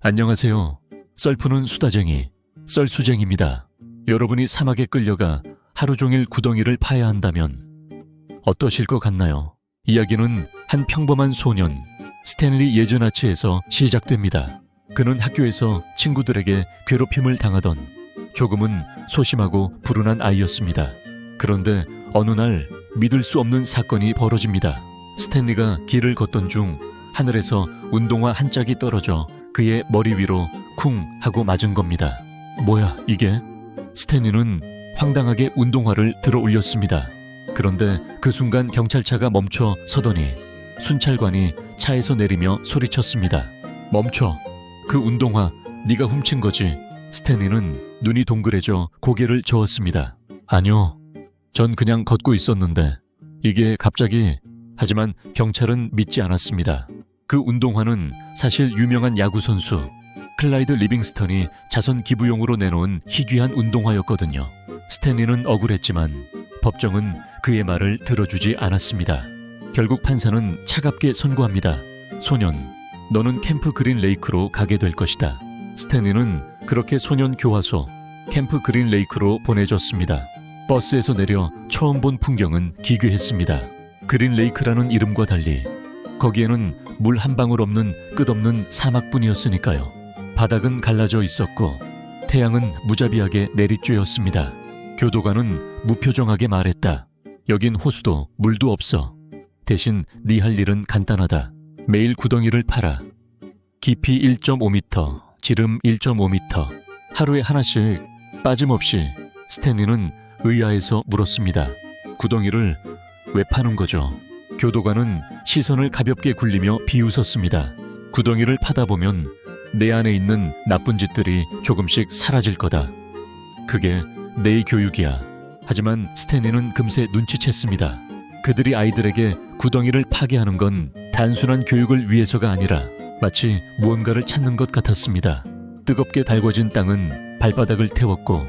안녕하세요. 썰푸는 수다쟁이, 썰수쟁입니다. 여러분이 사막에 끌려가 하루 종일 구덩이를 파야 한다면 어떠실 것 같나요? 이야기는 한 평범한 소년, 스탠리 예전아치에서 시작됩니다. 그는 학교에서 친구들에게 괴롭힘을 당하던 조금은 소심하고 불운한 아이였습니다. 그런데 어느 날 믿을 수 없는 사건이 벌어집니다. 스탠리가 길을 걷던 중 하늘에서 운동화 한 짝이 떨어져 그의 머리 위로 쿵 하고 맞은 겁니다. 뭐야, 이게? 스탠리는 황당하게 운동화를 들어 올렸습니다. 그런데 그 순간 경찰차가 멈춰 서더니 순찰관이 차에서 내리며 소리쳤습니다. 멈춰. 그 운동화 네가 훔친 거지. 스탠리는 눈이 동그래져 고개를 저었습니다. 아니요. 전 그냥 걷고 있었는데 이게 갑자기 하지만 경찰은 믿지 않았습니다. 그 운동화는 사실 유명한 야구 선수 클라이드 리빙스턴이 자선 기부용으로 내놓은 희귀한 운동화였거든요. 스탠리는 억울했지만 법정은 그의 말을 들어주지 않았습니다. 결국 판사는 차갑게 선고합니다. 소년, 너는 캠프 그린 레이크로 가게 될 것이다. 스탠리는 그렇게 소년 교화소 캠프 그린 레이크로 보내졌습니다. 버스에서 내려 처음 본 풍경은 기괴했습니다. 그린 레이크라는 이름과 달리 거기에는 물 한 방울 없는 끝없는 사막뿐이었으니까요. 바닥은 갈라져 있었고 태양은 무자비하게 내리쬐었습니다. 교도관은 무표정하게 말했다. 여긴 호수도 물도 없어. 대신 네 할 일은 간단하다. 매일 구덩이를 팔아. 깊이 1.5m, 지름 1.5m, 하루에 하나씩 빠짐없이 스탠리는 의아해서 물었습니다. 구덩이를 왜 파는 거죠? 교도관은 시선을 가볍게 굴리며 비웃었습니다. 구덩이를 파다 보면 내 안에 있는 나쁜 짓들이 조금씩 사라질 거다. 그게 내 교육이야. 하지만 스탠리는 금세 눈치챘습니다. 그들이 아이들에게 구덩이를 파괴하는 건 단순한 교육을 위해서가 아니라 마치 무언가를 찾는 것 같았습니다. 뜨겁게 달궈진 땅은 발바닥을 태웠고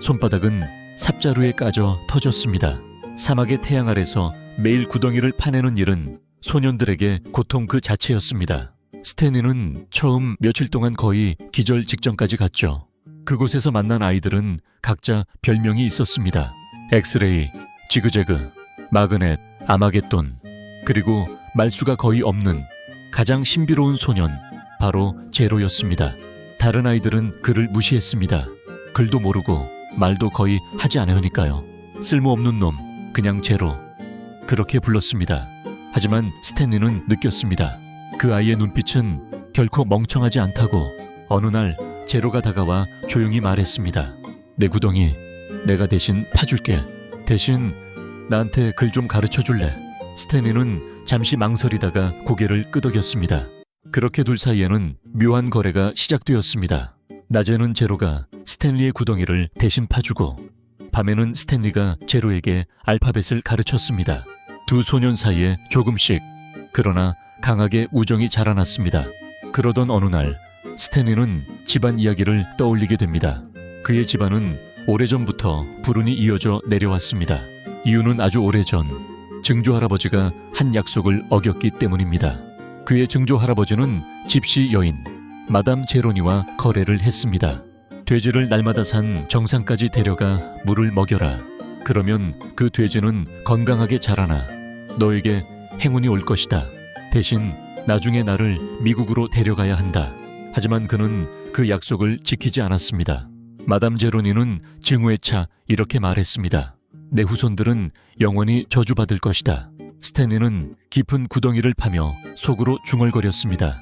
손바닥은 삽자루에 까져 터졌습니다. 사막의 태양 아래서 매일 구덩이를 파내는 일은 소년들에게 고통 그 자체였습니다. 스탠리는 처음 며칠 동안 거의 기절 직전까지 갔죠. 그곳에서 만난 아이들은 각자 별명이 있었습니다. 엑스레이, 지그재그, 마그넷, 아마겟돈, 그리고 말수가 거의 없는 가장 신비로운 소년, 바로 제로였습니다. 다른 아이들은 그를 무시했습니다. 글도 모르고 말도 거의 하지 않으니까요. 쓸모없는 놈, 그냥 제로. 그렇게 불렀습니다. 하지만 스탠리는 느꼈습니다. 그 아이의 눈빛은 결코 멍청하지 않다고 어느 날 제로가 다가와 조용히 말했습니다. 내 구덩이 내가 대신 파줄게. 대신 나한테 글 좀 가르쳐 줄래? 스탠리는 잠시 망설이다가 고개를 끄덕였습니다. 그렇게 둘 사이에는 묘한 거래가 시작되었습니다. 낮에는 제로가 스탠리의 구덩이를 대신 파주고 밤에는 스탠리가 제로에게 알파벳을 가르쳤습니다. 두 소년 사이에 조금씩 그러나 강하게 우정이 자라났습니다. 그러던 어느 날 스탠리는 집안 이야기를 떠올리게 됩니다. 그의 집안은 오래전부터 불운이 이어져 내려왔습니다. 이유는 아주 오래전 증조 할아버지가 한 약속을 어겼기 때문입니다. 그의 증조 할아버지는 집시 여인 마담 제로니와 거래를 했습니다. 돼지를 날마다 산 정상까지 데려가 물을 먹여라. 그러면 그 돼지는 건강하게 자라나 너에게 행운이 올 것이다. 대신 나중에 나를 미국으로 데려가야 한다. 하지만 그는 그 약속을 지키지 않았습니다. 마담 제로니는 증오에 차 이렇게 말했습니다. 내 후손들은 영원히 저주받을 것이다. 스탠리는 깊은 구덩이를 파며 속으로 중얼거렸습니다.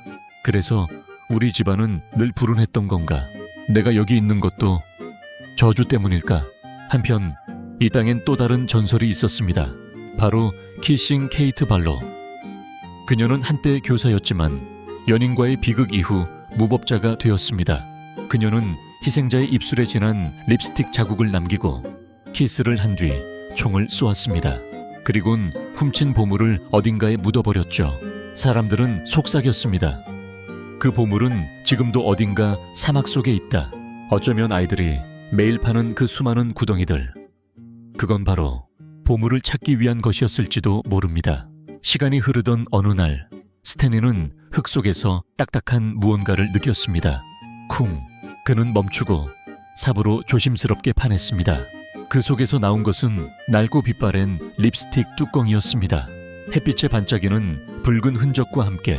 그래서 우리 집안은 늘 불운했던 건가? 내가 여기 있는 것도 저주 때문일까? 한편 이 땅엔 또 다른 전설이 있었습니다. 바로 키싱 케이트 발로. 그녀는 한때 교사였지만 연인과의 비극 이후 무법자가 되었습니다. 그녀는 희생자의 입술에 진한 립스틱 자국을 남기고 키스를 한 뒤 총을 쏘았습니다. 그리곤 훔친 보물을 어딘가에 묻어버렸죠. 사람들은 속삭였습니다. 그 보물은 지금도 어딘가 사막 속에 있다. 어쩌면 아이들이 매일 파는 그 수많은 구덩이들. 그건 바로 보물을 찾기 위한 것이었을지도 모릅니다. 시간이 흐르던 어느 날, 스탠리는 흙 속에서 딱딱한 무언가를 느꼈습니다. 쿵. 그는 멈추고 삽으로 조심스럽게 파냈습니다. 그 속에서 나온 것은 낡고 빛바랜 립스틱 뚜껑이었습니다. 햇빛에 반짝이는 붉은 흔적과 함께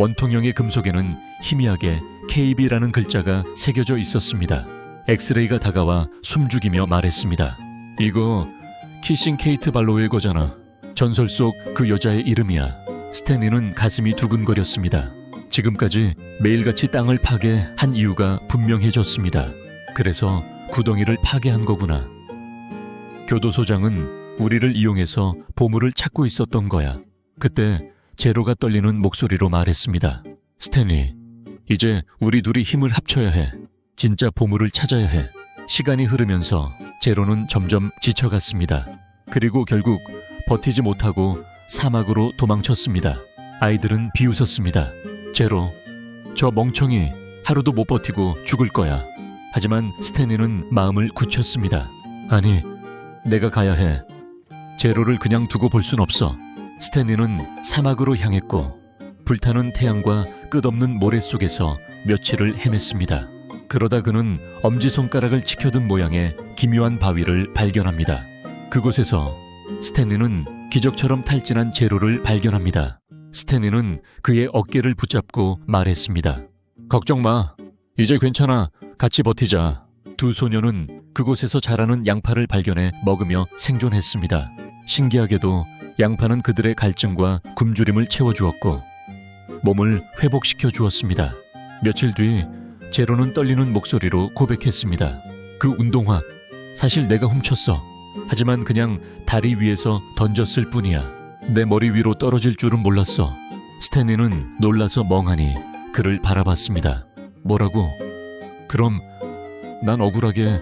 원통형의 금속에는 희미하게 KB라는 글자가 새겨져 있었습니다. 엑스레이가 다가와 숨죽이며 말했습니다. 이거 키싱 케이트 발로의 거잖아. 전설 속 그 여자의 이름이야. 스탠리는 가슴이 두근거렸습니다. 지금까지 매일같이 땅을 파괴한 이유가 분명해졌습니다. 그래서 구덩이를 파괴한 거구나. 교도소장은 우리를 이용해서 보물을 찾고 있었던 거야. 그때 제로가 떨리는 목소리로 말했습니다. 스탠리, 이제 우리 둘이 힘을 합쳐야 해. 진짜 보물을 찾아야 해. 시간이 흐르면서 제로는 점점 지쳐갔습니다. 그리고 결국 버티지 못하고 사막으로 도망쳤습니다. 아이들은 비웃었습니다. 제로, 저 멍청이 하루도 못 버티고 죽을 거야. 하지만 스탠리는 마음을 굳혔습니다. 아니, 내가 가야 해. 제로를 그냥 두고 볼 순 없어. 스탠리는 사막으로 향했고 불타는 태양과 끝없는 모래 속에서 며칠을 헤맸습니다. 그러다 그는 엄지손가락을 치켜든 모양의 기묘한 바위를 발견합니다. 그곳에서 스탠리는 기적처럼 탈진한 제로를 발견합니다. 스탠리는 그의 어깨를 붙잡고 말했습니다. 걱정 마. 이제 괜찮아. 같이 버티자. 두 소녀는 그곳에서 자라는 양파를 발견해 먹으며 생존했습니다. 신기하게도 양파는 그들의 갈증과 굶주림을 채워주었고 몸을 회복시켜 주었습니다. 며칠 뒤 제로는 떨리는 목소리로 고백했습니다. 그 운동화 사실 내가 훔쳤어. 하지만 그냥 다리 위에서 던졌을 뿐이야. 내 머리 위로 떨어질 줄은 몰랐어. 스탠리는 놀라서 멍하니 그를 바라봤습니다. 뭐라고? 그럼 난 억울하게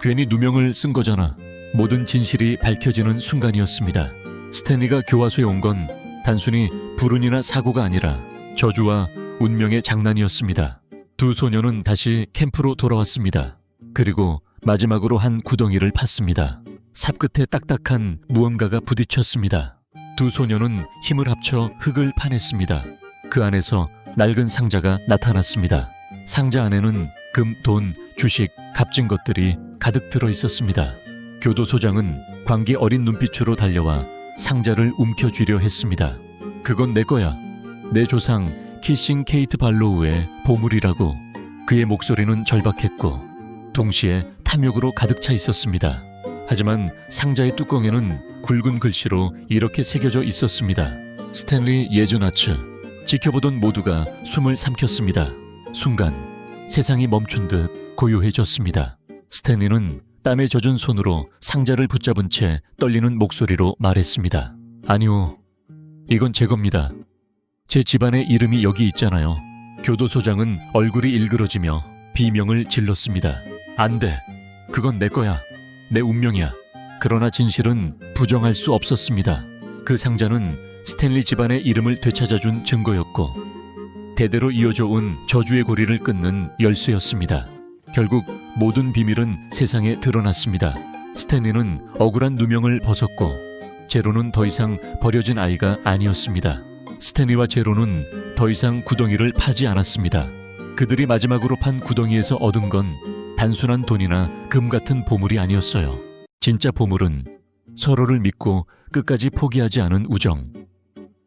괜히 누명을 쓴 거잖아. 모든 진실이 밝혀지는 순간이었습니다. 스탠리가 교화소에 온 건 단순히 불운이나 사고가 아니라 저주와 운명의 장난이었습니다. 두 소녀는 다시 캠프로 돌아왔습니다. 그리고 마지막으로 한 구덩이를 팠습니다. 삽 끝에 딱딱한 무언가가 부딪혔습니다. 두 소녀는 힘을 합쳐 흙을 파냈습니다. 그 안에서 낡은 상자가 나타났습니다. 상자 안에는 금, 돈, 주식, 값진 것들이 가득 들어 있었습니다. 교도소장은 광기 어린 눈빛으로 달려와 상자를 움켜쥐려 했습니다. 그건 내 거야. 내 조상 키싱 케이트 발로우의 보물이라고. 그의 목소리는 절박했고 동시에 탐욕으로 가득 차 있었습니다. 하지만 상자의 뚜껑에는 굵은 글씨로 이렇게 새겨져 있었습니다. 스탠리 예주나츠. 지켜보던 모두가 숨을 삼켰습니다. 순간 세상이 멈춘 듯 고요해졌습니다. 스탠리는 땀에 젖은 손으로 상자를 붙잡은 채 떨리는 목소리로 말했습니다. 아니요, 이건 제 겁니다. 제 집안의 이름이 여기 있잖아요. 교도소장은 얼굴이 일그러지며 비명을 질렀습니다. 안 돼. 그건 내 거야. 내 운명이야. 그러나 진실은 부정할 수 없었습니다. 그 상자는 스탠리 집안의 이름을 되찾아준 증거였고, 대대로 이어져 온 저주의 고리를 끊는 열쇠였습니다. 결국 모든 비밀은 세상에 드러났습니다. 스탠리는 억울한 누명을 벗었고, 제로는 더 이상 버려진 아이가 아니었습니다. 스탠리와 제로는 더 이상 구덩이를 파지 않았습니다. 그들이 마지막으로 판 구덩이에서 얻은 건 단순한 돈이나 금 같은 보물이 아니었어요. 진짜 보물은 서로를 믿고 끝까지 포기하지 않은 우정,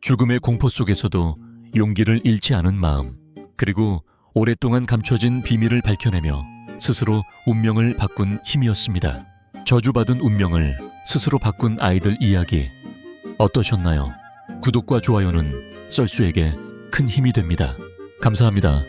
죽음의 공포 속에서도 용기를 잃지 않은 마음, 그리고 오랫동안 감춰진 비밀을 밝혀내며 스스로 운명을 바꾼 힘이었습니다. 저주받은 운명을 스스로 바꾼 아이들 이야기 어떠셨나요? 구독과 좋아요는 썰수에게 큰 힘이 됩니다. 감사합니다.